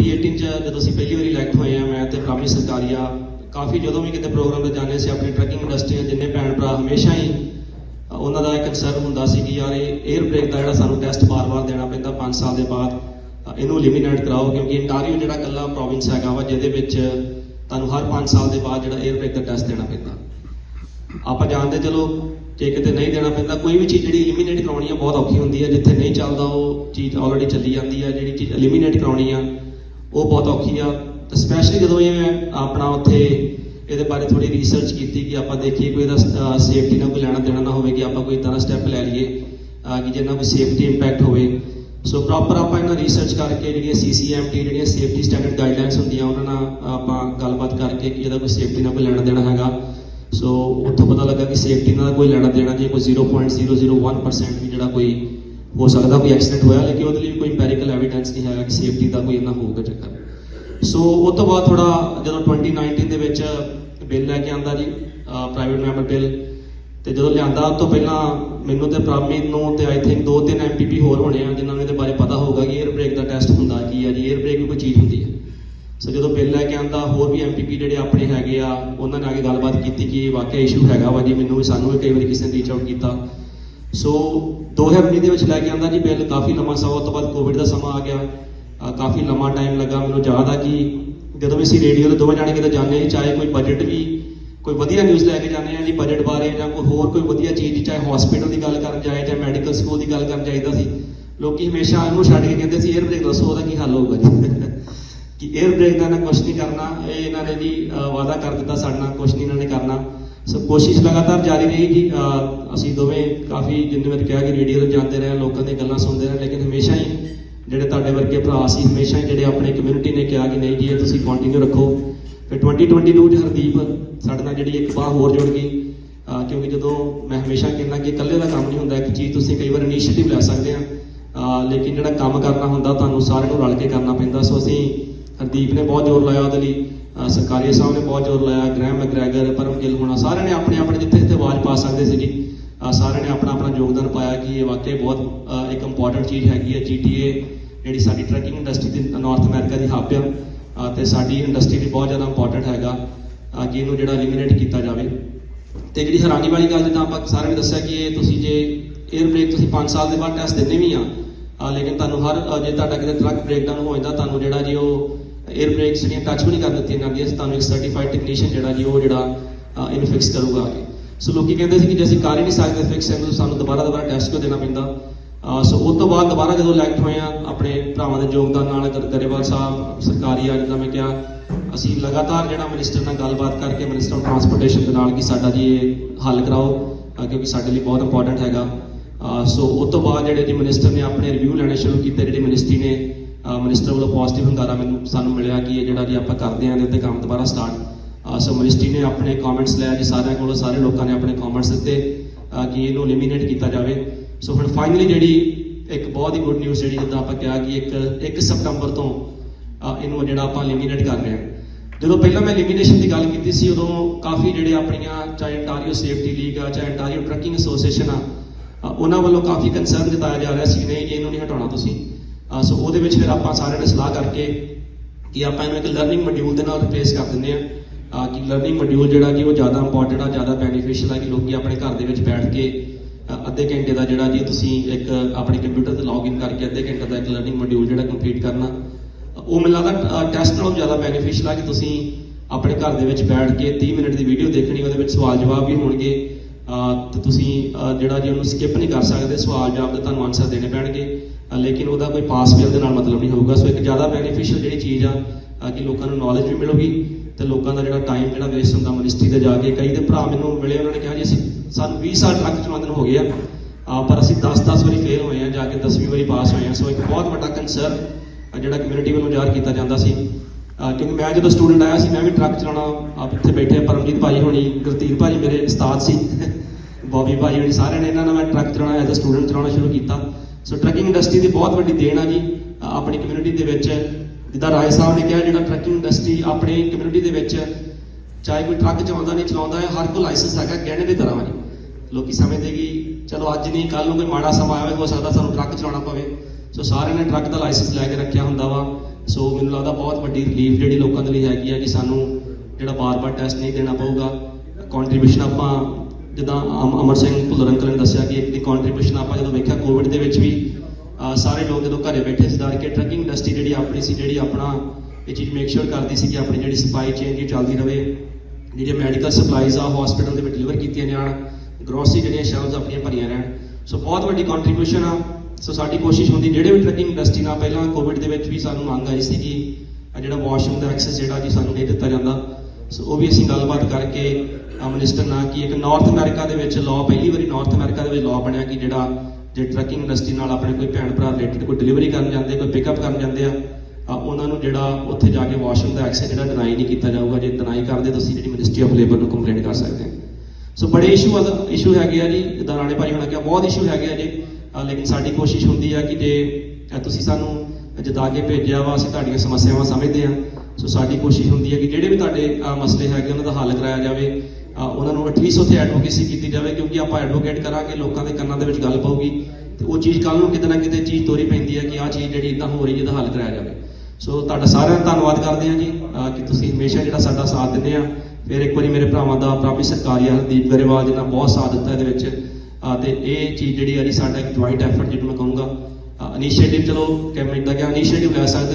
2018 ਚ ਜਦੋਂ ਅਸੀਂ ਪਹਿਲੀ ਵਾਰੀ ਇਲੈਕਟ ਹੋਏ ਆ ਮੈਂ ਤੇ ਪ੍ਰਾਮੀ ਸਰਕਾਰੀਆ ਕਾਫੀ ਜਦੋਂ ਵੀ ਕਿਤੇ ਪ੍ਰੋਗਰਾਮ ਤੇ ਜਾਂਦੇ ਸੀ, ਆਪਣੀ ਟਰੱਕਿੰਗ ਇੰਡਸਟਰੀ ਦੇ ਜਿੰਨੇ ਭੈਣ ਭਰਾ ਹਮੇਸ਼ਾ ਹੀ ਉਹਨਾਂ ਦਾ ਇੱਕ ਕੰਸਰਨ ਹੁੰਦਾ ਸੀ ਕਿ ਯਾਰ ਇਹ 에ਅਰ ਬ੍ਰੇਕ ਦਾ ਜਿਹੜਾ ਸਾਨੂੰ ਟੈਸਟ ਬਾਰ-ਬਾਰ ਦੇਣਾ ਪੈਂਦਾ 5 ਸਾਲ ਦੇ ਬਾਅਦ ਇਹਨੂੰ ਐਲੀਮੀਨੇਟ ਕਰਾਓ, ਕਿਉਂਕਿ ਇੰਟਾਰੀਓ ਜਿਹੜਾ ਇਕੱਲਾ ਪ੍ਰੋਵਿੰਸ ਹੈਗਾ ਵਾ, ਜਿਹਦੇ ਵਿੱਚ ਤੁਹਾਨੂੰ ਹਰ 5 ਸਾਲ ਦੇ ਬਾਅਦ ਜਿਹੜਾ 에ਅਰ ਬ੍ਰੇਕ ਦਾ ਟੈਸਟ ਦੇਣਾ ਪੈਂਦਾ। ਆਪਾਂ ਜਾਣਦੇ ਚਲੋ, ਜੇ ਕਿਤੇ ਨਹੀਂ ਦੇਣਾ ਪੈਂਦਾ, ਕੋਈ ਵੀ ਚੀਜ਼ ਜਿਹੜੀ ਐਲੀਮੀਨੇਟ ਕਰਾਉਣੀ ਆ, ਬਹੁਤ ਔਖੀ ਹੁੰਦੀ ਹੈ ਜਿੱਥੇ ਨਹੀਂ ਚੱਲਦਾ ਉਹ ਚੀਜ਼ ਆਲਰੇਡੀ ਚੱਲੀ ਜਾਂਦੀ ਹੈ ਜਿਹੜੀ ਚੀਜ਼ ਐਲੀਮੀਨੇਟ ਕਰਾਉਣੀ ਆ ਉਹ ਬਹੁਤ ਔਖੀ ਆ ਸਪੈਸ਼ਲੀ ਜਦੋਂ ਇਹ ਮੈਂ ਆਪਣਾ ਉੱਥੇ ਇਹਦੇ ਬਾਰੇ ਥੋੜੀ ਰਿਸਰਚ ਕੀਤੀ ਕਿ ਆਪਾਂ ਦੇਖੀਏ ਕੋਈ ਇਹਦਾ ਸੇਫਟੀ ਨਾਲ ਕੋਈ ਲੈਣਾ ਦੇਣਾ ਨਾ ਹੋਵੇ ਕਿ ਆਪਾਂ ਕੋਈ ਇਦਾਂ ਦਾ ਸਟੈਪ ਲੈ ਲਈਏ ਕਿ ਜਿਹਨਾਂ ਕੋਈ ਸੇਫਟੀ ਇੰਪੈਕਟ ਹੋਵੇ। ਸੋ ਪ੍ਰੋਪਰ ਆਪਾਂ ਇਹਨਾਂ ਰਿਸਰਚ ਕਰਕੇ ਜਿਹੜੀਆਂ ਸੀਸੀਐਮਟੀ ਜਿਹੜੀਆਂ ਸੇਫਟੀ ਸਟੈਂਡਰਡ ਗਾਈਡਲਾਈਨਸ ਹੁੰਦੀਆਂ, ਉਹਨਾਂ ਨਾਲ ਆਪਾਂ ਗੱਲਬਾਤ ਕਰਕੇ ਕਿ ਇਹਦਾ ਕੋਈ ਸੇਫਟੀ ਨਾਲ ਕੋਈ ਲੈਣਾ ਦੇਣਾ ਹੈਗਾ। ਸੋ ਉੱਥੋਂ ਪਤਾ ਲੱਗਾ ਕਿ ਸੇਫਟੀ ਨਾਲ ਕੋਈ ਲੈਣਾ ਦੇਣਾ ਜੇ ਕੋਈ 0.001% ਵੀ ਜਿਹੜਾ ਕੋਈ ਹੋ ਸਕਦਾ ਕੋਈ ਐਕਸੀਡੈਂਟ ਹੋਇਆ, ਲੇਕਿਨ ਉਹਦੇ ਲਈ ਕੋਈ ਇੰਪੈਰੀਕਲ ਐਵੀਡੈਂਸ ਨਹੀਂ ਹੈਗਾ ਕਿ ਸੇਫਟੀ ਦਾ ਕੋਈ ਇੰਨਾ ਹੋਊਗਾ ਚੱਕਰ। ਸੋ ਉਸ ਤੋਂ ਬਾਅਦ ਥੋੜਾ ਜਦੋਂ 2019 ਦੇ ਵਿੱਚ ਬਿੱਲ ਲੈ ਕੇ ਆਂਦਾ ਜੀ ਪ੍ਰਾਈਵੇਟ ਮੈਂਬਰ ਬਿੱਲ ਤੇ ਜਦੋਂ ਲਿਆਂਦਾ ਉਸ ਤੋਂ ਪਹਿਲਾਂ ਮੈਨੂੰ ਤੇ ਪ੍ਰਾਮੀਨ ਨੂੰ ਤੇ ਆਈ ਥਿੰਕ ਦੋ ਤਿੰਨ ਐਮਪੀਪੀ ਹੋਰ ਹੋਣੇ ਆ, ਜਿਨ੍ਹਾਂ ਨੂੰ ਇਹਦੇ ਬਾਰੇ ਪਤਾ ਹੋਊਗਾ ਕਿ 에ਅਰ ਬ੍ਰੇਕ ਦਾ ਟੈਸਟ ਹੁੰਦਾ ਕੀ ਆ ਜੀ 에ਅਰ ਬ੍ਰੇਕ ਵੀ ਕੋਈ ਚੀਜ਼ ਹੁੰਦੀ ਹੈ ਸੋ ਜਦੋਂ ਬਿੱਲ ਲੈ ਕੇ ਆਂਦਾ, ਹੋਰ ਵੀ ਐਮਪੀਪੀ ਜਿਹੜੇ ਆਪਣੇ ਹੈਗੇ ਆ, ਉਹਨਾਂ ਨੇ ਆ ਕੇ ਗੱਲਬਾਤ ਕੀਤੀ ਕਿ ਵਾਕਿਆ ਇਸ਼ੂ ਹੈਗਾ ਵਾ ਜੀ, ਮੈਨੂੰ ਵੀ ਸਾਨੂੰ ਵੀ ਕਈ ਵਾਰੀ ਕਿਸੇ ਨੇ ਰੀਚ ਆਊਟ ਕੀਤਾ। ਸੋ 2019 ਦੇ ਵਿੱਚ ਲੈ ਕੇ ਆਂਦਾ ਜੀ ਬਿੱਲ, ਕਾਫੀ ਲੰਮਾ ਸਮਾਂ, ਉਸ ਤੋਂ ਬਾਅਦ ਕੋਵਿਡ ਦਾ ਸਮਾਂ ਆ ਗਿਆ। ਕਾਫੀ ਲੰਮਾ ਟਾਈਮ ਲੱਗਾ, ਮੈਨੂੰ ਯਾਦ ਆ ਕਿ ਜਦੋਂ ਵੀ ਅਸੀਂ ਰੇਡੀਓ ਤੇ ਦੋਵੇਂ ਜਾਣੇ ਕਿਤੇ ਜਾਂਦੇ ਸੀ ਚਾਹੇ ਕੋਈ ਬਜਟ ਵੀ, ਕੋਈ ਵਧੀਆ ਨਿਊਜ਼ ਲੈ ਕੇ ਜਾਂਦੇ ਆ ਜੀ ਬਜਟ ਬਾਰੇ ਜਾਂ ਕੋਈ ਹੋਰ ਕੋਈ ਵਧੀਆ ਚੀਜ਼, ਚਾਹੇ ਹਸਪੀਟਲ ਦੀ ਗੱਲ ਕਰਨ ਜਾਏ ਜਾਂ ਮੈਡੀਕਲ ਸਕੂਲ ਦੀ ਗੱਲ ਕਰਨ ਜਾਈਦਾ ਸੀ, ਲੋਕੀ ਹਮੇਸ਼ਾ ਇਹਨੂੰ ਛੱਡ ਕੇ ਕਹਿੰਦੇ ਸੀ 에ਅਰ ਬ੍ਰੇਕ ਦੱਸੋ, ਉਹਦਾ ਕੀ ਹੱਲ ਹੋਊਗਾ ਜੀ? ਕਿ 에ਅਰ ਬ੍ਰੇਕ ਦਾ ਨਾ ਕੁਛ ਨਹੀਂ ਕਰਨਾ, ਇਹ ਇਹਨਾਂ ਨੇ ਜੀ ਵਾਅਦਾ ਕਰ ਦਿੱਤਾ ਸਾਡੇ ਨਾਲ, ਕੁਛ ਨਹੀਂ ਸੋ ਕੋਸ਼ਿਸ਼ ਲਗਾਤਾਰ ਜਾਰੀ ਰਹੀ ਜੀ। ਅਸੀਂ ਦੋਵੇਂ ਕਾਫੀ ਜਿੰਨੇ ਵਾਰ ਕਿਹਾ ਕਿ ਰੇਡੀਓ ਤੇ ਜਾਂਦੇ ਰਹੇ, ਲੋਕਾਂ ਦੀਆਂ ਗੱਲਾਂ ਸੁਣਦੇ ਰਹੇ, ਲੇਕਿਨ ਹਮੇਸ਼ਾ ਹੀ ਜਿਹੜੇ ਤੁਹਾਡੇ ਵਰਗੇ ਭਰਾ ਸੀ, ਹਮੇਸ਼ਾ ਹੀ ਜਿਹੜੇ ਆਪਣੇ ਕਮਿਊਨਿਟੀ ਨੇ ਕਿਹਾ ਕਿ ਨਹੀਂ ਜੀ, ਇਹ ਤੁਸੀਂ ਕੰਟੀਨਿਊ ਰੱਖੋ। ਫਿਰ 2022 ਚ ਹਰਦੀਪ ਸਾਡੇ ਨਾਲ ਜਿਹੜੀ ਇੱਕ ਬਾਹ ਹੋਰ ਜੁੜ ਗਈ। ਕਿਉਂਕਿ ਜਦੋਂ ਮੈਂ ਹਮੇਸ਼ਾ ਕਹਿੰਦਾ ਕਿ ਇਕੱਲੇ ਦਾ ਕੰਮ ਨਹੀਂ ਹੁੰਦਾ, ਇੱਕ ਚੀਜ਼ ਤੁਸੀਂ ਕਈ ਵਾਰ ਇਨੀਸ਼ੀਏਟਿਵ ਲੈ ਸਕਦੇ ਆ। ਲੇਕਿਨ ਜਿਹੜਾ ਕੰਮ ਕਰਨਾ ਹੁੰਦਾ, ਤੁਹਾਨੂੰ ਸਾਰਿਆਂ ਨੂੰ ਰਲ ਕੇ ਕਰਨਾ ਪੈਂਦਾ। ਸੋ ਅਸੀਂ ਹਰਦੀਪ ਨੇ ਬਹੁਤ ਜ਼ੋਰ ਲਾਇਆ ਉਹਦੇ ਲਈ। ਸਰਕਾਰੀ ਸਾਹਿਬ ਨੇ ਬਹੁਤ ਜ਼ੋਰ ਲਾਇਆ, ਗ੍ਰਹਿਮ ਮੈਗਰੈਗਰ, ਪਰਮ ਗਿੱਲ ਹੋਣਾ, ਸਾਰਿਆਂ ਨੇ ਆਪਣੇ ਆਪਣੇ ਜਿੱਥੇ ਜਿੱਥੇ ਆਵਾਜ਼ ਪਾ ਸਕਦੇ ਸੀ ਜੀ ਸਾਰਿਆਂ ਨੇ ਆਪਣਾ ਆਪਣਾ ਯੋਗਦਾਨ ਪਾਇਆ ਕਿ ਇਹ ਵਾਕਈ ਬਹੁਤ ਇੱਕ ਇੰਪੋਰਟੈਂਟ ਚੀਜ਼ ਹੈਗੀ ਹੈ ਜੀਟੀਏ ਜਿਹੜੀ ਸਾਡੀ ਟਰੈਕਿੰਗ ਇੰਡਸਟਰੀ ਦੀ ਨਾਰਥ ਅਮਰੀਕਾ ਦੀ ਹੱਬ ਆ, ਅਹ ਤੇ ਸਾਡੀ ਇੰਡਸਟਰੀ ਵੀ ਬਹੁਤ ਜ਼ਿਆਦਾ ਇੰਪੋਰਟੈਂਟ ਹੈਗਾ, ਅਹ ਕਿ ਇਹਨੂੰ ਜਿਹੜਾ ਐਲੀਮੀਨੇਟ ਕੀਤਾ ਜਾਵੇ। ਤੇ ਜਿਹੜੀ ਹੈਰਾਨੀ ਵਾਲੀ ਗੱਲ, ਜਿੱਦਾਂ ਆਪਾਂ ਸਾਰਿਆਂ ਨੇ ਦੱਸਿਆ ਕਿ ਇਹ ਤੁਸੀਂ ਜੇ 에ਅਰ ਬ੍ਰੇਕ ਤੁਸੀਂ 5 ਸਾਲ ਦੇ ਬਾਅਦ ਟੈਸਟ ਦਿੰਦੇ ਵੀ ਆ ਲੇਕਿਨ ਤੁਹਾਨੂੰ ਹਰ ਜੇ ਤੁਹਾਡਾ ਕਿਤੇ ਟਰੱਕ ਬ੍ਰੇਕਡਾਊਨ ਹੋ ਜਾਂਦਾ, ਤੁਹਾਨੂੰ ਜਿਹੜਾ ਜੀ ਉਹ 에ਅਰ ਬ੍ਰੇਕਸ ਜਿਹੜੀਆਂ ਟੱਚ ਵੀ ਨਹੀਂ ਕਰ ਦਿੱਤੀਆਂ ਜਾਂਦੀਆਂ ਤੁਹਾਨੂੰ ਇੱਕ ਸਰਟੀਫਾਈਡ ਟੈਕਨੀਸ਼ੀਅਨ ਜਿਹੜਾ ਜੀ, ਉਹ ਜਿਹੜਾ ਅਹ ਇਹਨੂੰ ਫਿਕਸ ਕਰੂਗਾ ਆ ਕੇ ਸੋ ਲੋਕੀ ਕਹਿੰਦੇ ਸੀ ਕਿ ਜੇ ਅਸੀਂ ਕਰ ਹੀ ਨਹੀਂ ਸਕਦੇ ਫਿਕਸ ਇਹਨੂੰ ਸਾਨੂੰ ਦੁਬਾਰਾ ਦੁਬਾਰਾ ਟੈਸਟ ਕਿਉਂ ਦੇਣਾ ਪੈਂਦਾ? ਸੋ ਉਸ ਤੋਂ ਬਾਅਦ ਦੁਬਾਰਾ ਜਦੋਂ ਇਲੈਕਟ ਹੋਏ ਆ, ਆਪਣੇ ਭਰਾਵਾਂ ਦੇ ਯੋਗਦਾਨ ਨਾਲ ਗਰ- ਗਰੇਵਾਲ ਸਾਹਿਬ, ਸਰਕਾਰੀ ਆ, ਜਿੱਦਾਂ ਮੈਂ ਕਿਹਾ, ਅਸੀਂ ਲਗਾਤਾਰ ਜਿਹੜਾ ਮਿਨਿਸਟਰ ਨਾਲ ਗੱਲਬਾਤ ਕਰਕੇ ਮਿਨਿਸਟਰ ਆਫ ਟਰਾਂਸਪੋਰਟੇਸ਼ਨ ਦੇ ਨਾਲ ਕਿ ਸਾਡਾ ਜੀ ਇਹ ਹੱਲ ਕਰਾਓ ਕਿਉਂਕਿ ਸਾਡੇ ਲਈ ਬਹੁਤ ਇੰਪੋਰਟੈਂਟ ਹੈਗਾ। ਸੋ ਉਸ ਤੋਂ ਬਾਅਦ ਜਿਹੜੇ ਜੀ ਮਿਨਿਸਟਰ ਨੇ ਆਪਣੇ ਰਿਵਿਊ ਲੈਣੇ ਸ਼ੁਰੂ ਕੀਤੇ, ਜਿਹੜੀ ਮਿਨਿਸਟਰੀ ਨੇ ਮਿਨਿਸਟਰ ਵੱਲੋਂ ਪੋਜ਼ਿਟਿਵ ਹੁੰਗਾਰਾ ਮੈਨੂੰ, ਸਾਨੂੰ ਮਿਲਿਆ ਕਿ ਇਹ ਜਿਹੜਾ ਜੀ ਆਪਾਂ ਕਰਦੇ ਆਂ ਇਹਦੇ ਉੱਤੇ ਕੰਮ ਦੁਬਾਰਾ ਸਟਾਰਟ ਸੋ ਮਿਨਿਸਟਰੀ ਨੇ ਆਪਣੇ ਕਮੈਂਟਸ ਲਿਆ ਜੀ, ਸਾਰਿਆਂ ਕੋਲੋਂ, ਸਾਰੇ ਲੋਕਾਂ ਨੇ ਆਪਣੇ ਕਮੈਂਟਸ ਦਿੱਤੇ ਕਿ ਇਹਨੂੰ ਐਲੀਮੀਨੇਟ ਕੀਤਾ ਜਾਵੇ। ਸੋ ਹੁਣ ਫਾਈਨਲੀ ਜਿਹੜੀ ਇੱਕ ਬਹੁਤ ਹੀ ਗੁੱਡ ਨਿਊਜ਼ ਜਿਹੜੀ ਜਿੱਦਾਂ ਆਪਾਂ ਕਿਹਾ ਕਿ ਇੱਕ 1 ਸਤੰਬਰ ਤੋਂ ਇਹਨੂੰ ਜਿਹੜਾ ਆਪਾਂ ਐਲੀਮੀਨੇਟ ਕਰ ਰਹੇ ਹਾਂ। ਜਦੋਂ ਪਹਿਲਾਂ ਮੈਂ ਐਲੀਮੀਨੇਸ਼ਨ ਦੀ ਗੱਲ ਕੀਤੀ ਸੀ, ਉਦੋਂ ਕਾਫੀ ਜਿਹੜੇ ਆਪਣੀਆਂ, ਚਾਹੇ ਅੰਟਾਰੀਓ ਸੇਫਟੀ ਲੀਗ ਆ, ਚਾਹੇ ਅੰਟਾਰੀਓ ਟਰੱਕਿੰਗ ਐਸੋਸੀਏਸ਼ਨ ਆ ਉਹਨਾਂ ਵੱਲੋਂ ਕਾਫੀ ਕੰਸਰਨ ਜਤਾਇਆ ਜਾ ਰਿਹਾ ਸੀ ਕਿ ਨਹੀਂ ਜੀ, ਇਹਨੂੰ ਨਹੀਂ ਹਟਾਉਣਾ ਤੁਸੀਂ। ਸੋ ਉਹਦੇ ਵਿੱਚ ਫਿਰ ਆਪਾਂ ਸਾਰਿਆਂ ਨੇ ਸਲਾਹ ਕਰਕੇ ਕਿ ਆਪਾਂ ਇਹਨੂੰ ਇੱਕ ਲਰਨਿੰਗ ਮੋਡਿਊਲ ਦੇ ਨਾਲ ਰਿਪਲੇਸ ਕਰ ਦਿੰਦੇ ਆ ਕਿ ਲਰਨਿੰਗ ਮੋਡਿਊਲ ਜਿਹੜਾ ਜੀ ਉਹ ਜ਼ਿਆਦਾ ਇੰਪੋਰਟੈਂਟ ਆ, ਜ਼ਿਆਦਾ ਬੈਨੀਫੀਸ਼ੀਅਲ ਆ ਕਿ ਲੋਕੀ ਆਪਣੇ ਘਰ ਦੇ ਵਿੱਚ ਬੈਠ ਕੇ ਅੱਧੇ ਘੰਟੇ ਦਾ ਜਿਹੜਾ ਜੀ ਤੁਸੀਂ ਇੱਕ ਆਪਣੇ ਕੰਪਿਊਟਰ ਤੇ ਲੌਗਇਨ ਕਰਕੇ ਅੱਧੇ ਘੰਟੇ ਦਾ ਇੱਕ ਲਰਨਿੰਗ ਮੋਡਿਊਲ ਜਿਹੜਾ ਕੰਪਲੀਟ ਕਰਨਾ, ਉਹ ਮੈਨੂੰ ਲੱਗਦਾ ਟੈਸਟ ਨਾਲੋਂ ਜ਼ਿਆਦਾ ਬੈਨੀਫੀਸ਼ੀਅਲ ਆ ਕਿ ਤੁਸੀਂ ਆਪਣੇ ਘਰ ਦੇ ਵਿੱਚ ਬੈਠ ਕੇ 30 ਮਿੰਟ ਦੀ ਵੀਡੀਓ ਦੇਖਣੀ, ਉਹਦੇ ਵਿੱਚ ਸਵਾਲ ਜਵਾਬ ਵੀ ਹੋਣਗੇ। ਅਹ ਤੇ ਤੁਸੀਂ ਜਿਹੜਾ ਜੀ ਉਹਨੂੰ ਸਕਿਪ ਨਹੀਂ ਕਰ ਸਕਦੇ, ਸਵਾਲ ਜਵਾਬ ਦੇ ਤੁਹਾਨੂੰ ਆਨਸਰ ਦੇਣੇ ਪੈਣਗੇ। ਲੇਕਿਨ ਉਹਦਾ ਕੋਈ ਪਾਸ ਫੇਲ ਦੇ ਨਾਲ ਮਤਲਬ ਨਹੀਂ ਹੋਊਗਾ। ਸੋ ਇੱਕ ਜ਼ਿਆਦਾ ਬੈਨੀਫੀਸ਼ੀਅਲ ਜਿਹੜੀ ਚੀਜ਼ ਆ ਕਿ ਲੋਕਾਂ ਨੂੰ ਨੌਲੇਜ ਵੀ ਮਿਲੂਗੀ ਤੇ ਲੋਕਾਂ ਦਾ ਜਿਹੜਾ ਟਾਈਮ ਜਿਹੜਾ ਵੇਸਟ ਹੁੰਦਾ ਮਿਨਿਸਟਰੀ ਤੇ ਜਾ ਕੇ ਕਈ ਦੇ ਭਰਾ ਮੈਨੂੰ ਮਿਲੇ ਉਹਨਾਂ ਨੇ ਕਿਹਾ ਜੀ ਅਸੀਂ ਸਾਨੂੰ 20 ਸਾਲ ਟਰੱਕ ਚਲਾਉਂਦੇ ਨੂੰ ਹੋ ਗਏ ਆ। ਪਰ ਅਸੀਂ 10-10 ਵਾਰੀ ਫੇਲ ਹੋਏ ਆ ਜਾ ਕੇ 10ਵੀਂ ਵਾਰੀ ਪਾਸ ਹੋਏ ਆ। ਸੋ ਇੱਕ ਬਹੁਤ ਵੱਡਾ ਕੰਸਰਨ ਜਿਹੜਾ ਕਮਿਊਨਿਟੀ ਵੱਲੋਂ ਜ਼ਾਹਰ ਕੀਤਾ ਜਾਂਦਾ ਸੀ। ਕਿਉਂਕਿ ਮੈਂ ਜਦੋਂ ਸਟੂਡੈਂਟ ਆਇਆ ਸੀ ਮੈਂ ਵੀ ਟਰੱਕ ਚਲਾਉਣਾ ਆਪ ਇੱਥੇ ਬੈਠੇ ਆ, ਪਰਮਜੀਤ ਭਾਈ ਹੋਣੀ ਗੁਰਤੀਰ ਭਾਈ ਮੇਰੇ ਉਸਤਾਦ ਸੀ ਬੌਬੀ ਭਾਈ ਹੋਣੀ ਸਾਰਿਆਂ ਨੇ ਇਹਨਾਂ ਨਾਲ ਮੈਂ ਟਰੱਕ ਚਲਾਉਣਾ ਐਜ਼ ਅ ਸਟੂਡੈਂਟ ਚਲਾਉਣਾ ਸ਼ੁਰੂ ਕੀਤਾ। ਸੋ ਟਰੈਕਿੰਗ ਇੰਡਸਟਰੀ ਦੀ ਬਹੁਤ ਵੱਡੀ ਦੇਣ ਆ ਜੀ ਆਪਣੀ ਕਮਿਊਨਿਟੀ ਦੇ ਵਿੱਚ। ਜਿੱਦਾਂ ਰਾਏ ਸਾਹਿਬ ਨੇ ਕਿਹਾ, ਜਿਹੜਾ ਟਰੈਕਿੰਗ ਇੰਡਸਟਰੀ ਆਪਣੀ ਕਮਿਊਨਿਟੀ ਦੇ ਵਿੱਚ, ਚਾਹੇ ਕੋਈ ਟਰੱਕ ਚਲਾਉਂਦਾ ਨਹੀਂ, ਚਲਾਉਂਦਾ ਹੈ, ਹਰ ਕੋਈ ਲਾਇਸੈਂਸ ਹੈਗਾ ਗਹਿਣੇ ਦੀ ਤਰ੍ਹਾਂ ਜੀ ਲੋਕੀ ਸਮਝਦੇ ਕਿ, ਚਲੋ ਅੱਜ ਨਹੀਂ ਕੱਲ ਨੂੰ ਕੋਈ ਮਾੜਾ ਸਮਾਂ ਆਵੇ ਹੋ ਸਕਦਾ ਸਾਨੂੰ ਟਰੱਕ ਚਲਾਉਣਾ ਪਵੇ। ਸੋ ਸਾਰਿਆਂ ਨੇ ਟਰੱਕ ਦਾ ਲਾਇਸੈਂਸ ਲੈ ਕੇ ਰੱਖਿਆ ਹੁੰਦਾ ਵਾ। ਸੋ ਮੈਨੂੰ ਲੱਗਦਾ ਬਹੁਤ ਵੱਡੀ ਰਿਲੀਫ ਜਿਹੜੀ ਲੋਕਾਂ ਦੇ ਲਈ ਹੈਗੀ ਆ ਕਿ ਸਾਨੂੰ ਜਿਹੜਾ ਬਾਰ-ਬਾਰ ਟੈਸਟ ਨਹੀਂ ਦੇਣਾ ਪਊਗਾ। ਕੰਟਰੀਬਿਊਸ਼ਨ ਆਪਾਂ ਜਿੱਦਾਂ ਅਮ- ਅਮਰ ਸਿੰਘ ਭੁੱਲਰ ਅੰਕਲ ਨੇ ਦੱਸਿਆ ਕਿ ਇੱਕ ਦੀ ਕੰਟਰੀਬਿਊਸ਼ਨ ਆਪਾਂ ਜਦੋਂ ਵੇਖਿਆ ਕੋਵਿਡ ਦੇ ਵਿੱਚ ਵੀ ਸਾਰੇ ਲੋਕ ਜਦੋਂ ਘਰੇ ਬੈਠੇ ਸੀ ਦਾਰ ਕੇ ਟਰੱਕਿੰਗ ਇੰਡਸਟਰੀ ਜਿਹੜੀ ਆਪਣੀ ਸੀ, ਜਿਹੜੀ ਆਪਣਾ ਇਹ ਚੀਜ਼ ਮੇਕ ਸ਼ੋਰ ਕਰਦੀ ਸੀ ਕਿ ਆਪਣੀ ਜਿਹੜੀ ਸਪਲਾਈ ਚੇਨ ਜੀ ਚੱਲਦੀ ਰਵੇ, ਜਿਹੜੀਆਂ ਮੈਡੀਕਲ ਸਪਲਾਈਜ਼ ਆ ਹਸਪੀਟਲ ਦੇ ਵਿੱਚ ਡਿਲੀਵਰ ਕੀਤੀਆਂ ਜਾਣ ਗਰੋਸਰੀ ਜਿਹੜੀਆਂ ਸ਼ੈਲਫਸ ਆਪਣੀਆਂ ਭਰੀਆਂ ਰਹਿਣ। ਸੋ ਬਹੁਤ ਵੱਡੀ ਕੰਟਰੀਬਿਊਸ਼ਨ ਆ। ਸੋ ਸਾਡੀ ਕੋਸ਼ਿਸ਼ ਹੁੰਦੀ, ਜਿਹੜੇ ਵੀ ਟਰੱਕਿੰਗ ਇੰਡਸਟਰੀ ਨਾਲ ਪਹਿਲਾਂ ਕੋਵਿਡ ਦੇ ਵਿੱਚ ਵੀ ਸਾਨੂੰ ਮੰਗ ਆਈ ਸੀ ਕਿ ਜਿਹੜਾ ਵਾਸ਼ਰੂਮ ਦਾ ਐਕਸੈਸ ਜਿਹੜਾ ਜੀ ਸਾਨੂੰ ਨਹੀਂ ਦਿੱਤਾ ਜਾਂਦਾ ਸੋ ਉਹ ਵੀ ਅਸੀਂ ਗੱਲਬਾਤ ਕਰਕੇ ਮਿਨਿਸਟਰ ਨਾਲ ਕੀ ਇੱਕ ਨਾਰਥ ਅਮਰੀਕਾ ਦੇ ਵਿੱਚ ਲਾਅ ਪਹਿਲੀ ਵਾਰੀ ਨਾਰਥ ਅਮਰੀਕਾ ਦੇ ਵਿੱਚ ਲਾਅ ਬਣਿਆ ਕਿ ਜਿਹੜਾ ਜੇ ਟਰੱਕਿੰਗ ਇੰਡਸਟਰੀ ਨਾਲ ਆਪਣੇ ਕੋਈ ਭੈਣ ਭਰਾ ਰਿਲੇਟਡ ਕੋਈ ਡਿਲੀਵਰੀ ਕਰਨ ਜਾਂਦੇ, ਕੋਈ ਪਿਕਅਪ ਕਰਨ ਜਾਂਦੇ ਆ ਉਹਨਾਂ ਨੂੰ ਜਿਹੜਾ ਉੱਥੇ ਜਾ ਕੇ ਵਾਸ਼ਰੂਮ ਦਾ ਐਕਸੈਸ ਜਿਹੜਾ ਡਿਨਾਈ ਨਹੀਂ ਕੀਤਾ ਜਾਊਗਾ। ਜੇ ਡਿਨਾਈ ਕਰਦੇ ਤੁਸੀਂ ਜਿਹੜੀ ਮਿਨਿਸਟਰੀ ਆਫ ਲੇਬਰ ਨੂੰ ਕੰਪਲੇਂਟ ਕਰ ਸਕਦੇ ਹੋ ਸੋ ਬੜੇ ਇਸ਼ੂ ਇਸ਼ੂ ਹੈਗੇ ਆ ਜੀ। ਜਿੱਦਾਂ ਰਾਣੇ ਭਾਈ ਹੋਣਾ ਕਿਹਾ, ਬਹੁਤ ਇਸ਼ੂ ਹੈਗੇ ਆ ਜੀ। ਲੇਕਿਨ ਸਾਡੀ ਕੋਸ਼ਿਸ਼ ਹੁੰਦੀ ਆ ਕਿ ਜੇ ਤੁਸੀਂ ਸਾਨੂੰ ਜਿਤਾ ਕੇ ਭੇਜਿਆ ਵਾ, ਅਸੀਂ ਤੁਹਾਡੀਆਂ ਸਮੱਸਿਆਵਾਂ ਸਮਝਦੇ ਆ। ਸੋ ਸਾਡੀ ਕੋਸ਼ਿਸ਼ ਹੁੰਦੀ ਹੈ ਕਿ ਜਿਹੜੇ ਵੀ ਤੁਹਾਡੇ ਮਸਲੇ ਹੈਗੇ, ਉਹਨਾਂ ਦਾ ਹੱਲ ਕਰਾਇਆ ਜਾਵੇ। ਉਹਨਾਂ ਨੂੰ ਐਟਲੀਸਟ ਉੱਥੇ ਐਡਵੋਕੇਸੀ ਕੀਤੀ ਜਾਵੇ, ਕਿਉਂਕਿ ਆਪਾਂ ਐਡਵੋਕੇਟ ਕਰਾਂਗੇ, ਲੋਕਾਂ ਦੇ ਕੰਨਾਂ ਦੇ ਵਿੱਚ ਗੱਲ ਪਊਗੀ। ਤੇ ਉਹ ਚੀਜ਼ ਕੱਲ ਨੂੰ ਕਿਤੇ ਨਾ ਕਿਤੇ ਚੀਜ਼ ਤੋਰੀ ਪੈਂਦੀ ਹੈ ਕਿ ਆਹ ਚੀਜ਼ ਜਿਹੜੀ ਇਦਾਂ ਹੋ ਰਹੀ ਜਿਹਦਾ ਹੱਲ ਕਰਾਇਆ ਜਾਵੇ। ਸੋ ਤੁਹਾਡਾ ਸਾਰਿਆਂ ਦਾ ਧੰਨਵਾਦ ਕਰਦੇ ਹਾਂ ਜੀ। ਕਿ ਤੁਸੀਂ ਹਮੇਸ਼ਾ ਜਿਹੜਾ ਸਾਡਾ ਸਾਥ ਦਿੰਦੇ ਆ, ਫਿਰ ਇੱਕ ਵਾਰੀ ਮੇਰੇ ਭਰਾਵਾਂ ਦਾ ਪ੍ਰਾਪੀ ਸਰਕਾਰੀਆ ਹਰਦੀਪ ਗਰੇਵਾਲ ਜੀ ਨੇ ਬਹੁਤ ਸਾਥ ਦਿੱਤਾ ਇਹਦੇ ਵਿੱਚ। ਅਹ ਤੇ ਇਹ ਚੀਜ਼ ਜਿਹੜੀ ਆ ਜੀ, ਸਾਡਾ ਇੱਕ ਜੁਆਇੰਟ ਐਫਰਟ ਜਿਹਨੂੰ ਮੈਂ ਕਹੂੰਗਾ। ਇਨੀਸ਼ੀਏਟਿਵ ਚਲੋ ਕਿਵੇਂ ਦਾ ਕਿ ਇਨੀਸ਼ੀਏਟਿਵ ਲੈ ਸਕਦੇ